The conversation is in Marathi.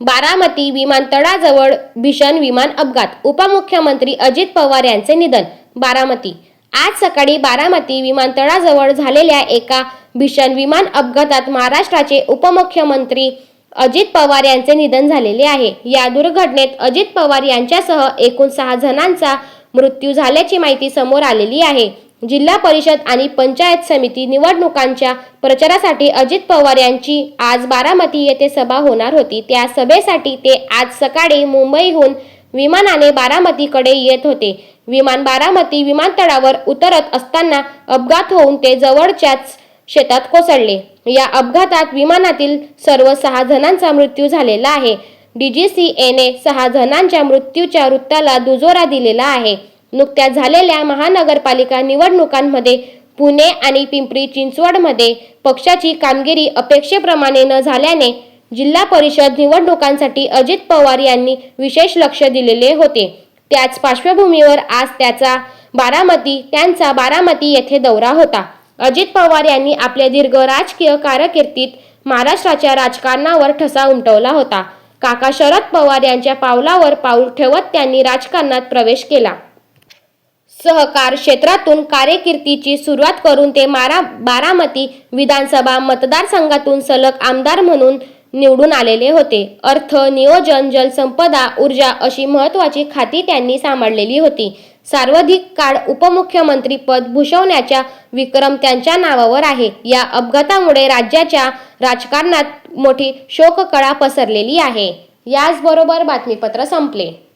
बारामती विमानतळाजवळ भीषण विमान अपघात. उपमुख्यमंत्री अजित पवार यांचे निधन बारामती. आज सकाळी बारामती विमानतळाजवळ झालेल्या एका भीषण विमान अपघातात महाराष्ट्राचे उपमुख्यमंत्री अजित पवार यांचे निधन झालेले आहे. या दुर्घटनेत अजित पवार यांच्यासह एकूण सहा जणांचा मृत्यू झाल्याची माहिती समोर आलेली आहे. जिल्हा परिषद आणि पंचायत समिती निवडणुकांच्या प्रचारासाठी अजित पवार यांची आज बारामती येथे सभा होणार होती. त्या सभेसाठी ते आज सकाळी मुंबईहून विमानाने बारामतीकडे येत होते. विमान बारामती विमानतळावर उतरत असताना अपघात होऊन ते जवळच्याच शेतात कोसळले. या अपघातात विमानातील सर्व सहा जणांचा मृत्यू झालेला आहे. डी जी सी एने सहा जणांच्या मृत्यूच्या वृत्ताला दुजोरा दिलेला आहे. नुकत्याच झालेल्या महानगरपालिका निवडणुकांमध्ये पुणे आणि पिंपरी चिंचवडमध्ये पक्षाची कामगिरी अपेक्षेप्रमाणे न झाल्याने जिल्हा परिषद निवडणुकांसाठी अजित पवार यांनी विशेष लक्ष दिलेले होते. त्याच पार्श्वभूमीवर आज त्याचा बारामती त्यांचा बारामती येथे दौरा होता. अजित पवार यांनी आपल्या दीर्घ राजकीय कारकिर्दीत महाराष्ट्राच्या राजकारणावर ठसा उमटवला होता. काका शरद पवार यांच्या पावलावर पाऊल ठेवत त्यांनी राजकारणात प्रवेश केला. सहकार क्षेत्रातून कार्यकिर्दीची सुरुवात करून ते मारा बारामती विधानसभा मतदारसंघातून सलग आमदार म्हणून निवडून आलेले होते. अर्थ नियोजन जलसंपदा ऊर्जा अशी महत्वाची खाती त्यांनी सांभाळलेली होती. सर्वाधिक काळ उपमुख्यमंत्री पद भूषवण्याचा विक्रम त्यांच्या नावावर आहे. या अपघातामुळे राज्याच्या राजकारणात मोठी शोककळा पसरलेली आहे. याचबरोबर बातमीपत्र संपले.